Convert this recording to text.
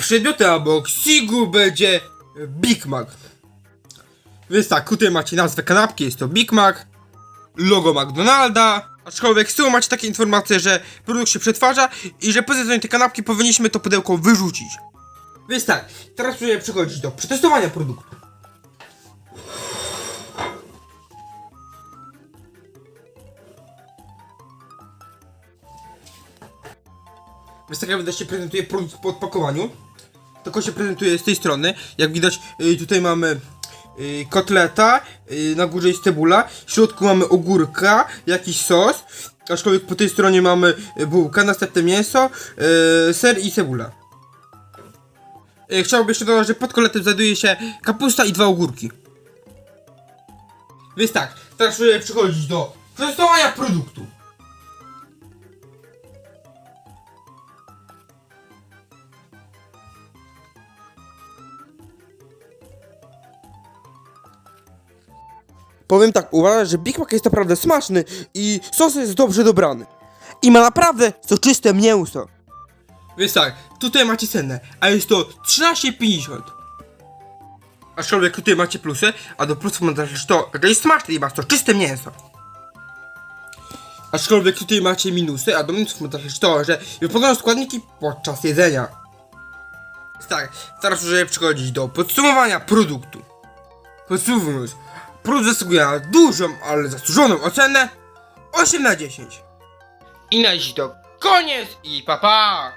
przedmiotem unboxingu będzie Big Mac. Więc tak, tutaj macie nazwę kanapki, jest to Big Mac, logo McDonalda, aczkolwiek z tyłu macie takie informacje, że produkt się przetwarza i że po zjedzeniu tej kanapki powinniśmy to pudełko wyrzucić. Więc tak, teraz będziemy przechodzić do przetestowania produktu. Więc tak jak widać się prezentuje produkt po odpakowaniu. Tylko się prezentuje z tej strony. Jak widać y, tutaj mamy y, kotleta, y, na górze jest cebula, w środku mamy ogórka, jakiś sos, aczkolwiek po tej stronie mamy bułkę, następne mięso, ser i cebula. Chciałbym jeszcze dodać, że pod kotletem znajduje się kapusta i dwa ogórki. Więc tak, teraz będziemy przechodzić do testowania produktu. Powiem tak, uważam, że Big Mac jest naprawdę smaczny i sos jest dobrze dobrany. I ma naprawdę soczyste mięso. Więc tak, tutaj macie cenę, a jest to 13,50. Aczkolwiek tutaj macie plusy, a do plusów mam też to, że jest smaczny i ma soczyste mięso. Aczkolwiek tutaj macie minusy, a do minusów mam też to, że wypadają składniki podczas jedzenia. Więc tak, teraz możemy przechodzić do podsumowania produktu. Podsumowując, produkt zasługuje na dużą, ale zasłużoną ocenę 8 na 10. I na dziś to koniec i pa pa!